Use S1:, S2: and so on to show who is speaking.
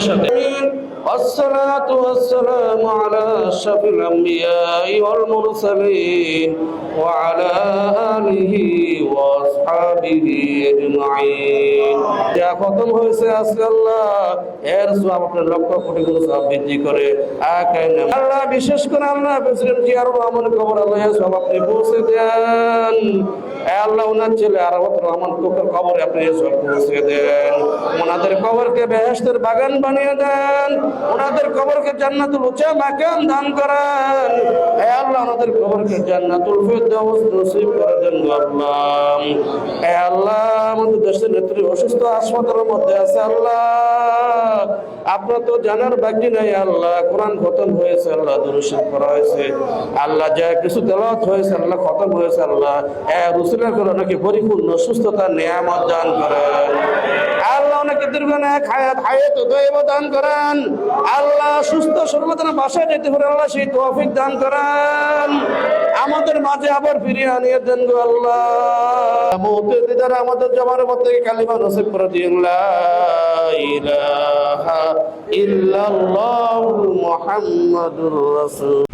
S1: সাথে الصلاة والسلام على أشرف الأنبياء والمرسلين وعلى آله وأصحابه أجمعين যা খতম হয়েছে আজকে আল্লাহ এর সব আপনার লক্ষ কোটি গুণ সব বৃদ্ধি করে আকাই নাম আল্লাহ বিশেষ করে আল্লাহ প্রেসিডেন্ট জিয়ার রহমান কবর আল্লাহ সব আপনি পৌঁছে দেন এ আল্লাহ ওনার ছেলে আরাবত রহমান কোকের কবরে আপনি সব পৌঁছে দেন। ওনাদের কবরকে বেহেশতের বাগান বানিয়ে দেন। ওনাদের কবরকে জান্নাতুল উঁচা মাকাম দান করেন। হে আল্লাহ, ওনাদের কবরকে জান্নাতুল ফেরদাউস নসিব করে দেন আল্লাহ। হে আল্লাহ, আমাদের দেশের নেত্রী অসুস্থ, হাসপাতালের মধ্যে আছে আল্লাহ। আপনার তো জানার বাকি নাই, আল্লাহ কোরআন খতম হয়েছে, আল্লাহ দুরুশিদ করা হয়েছে, আল্লাহ যা কিছু তেলাওয়াত হয়েছে, আল্লাহ খতম হয়েছে, আল্লাহ এ রুসুলের করে নাকি পরিপূর্ণ সুস্থতার নিয়ামত দান করেন। আল্লাহ ওনাকে দীর্ঘ এক হায়াত হায়াত দৈব দান করেন। আল্লাহ সুস্থ সর্বদান বাসায় যেতে পারে আল্লাহ সেই তৌফিক দান করেন। আমাদের মাঝে আবার ফিরিয়ে আনিয়ে দেন গো আল্লাহ। মৌতের দিদার আমাদের জমার মধ্যে কালিমা নসিব করে দিন লা إلا الله محمد رسول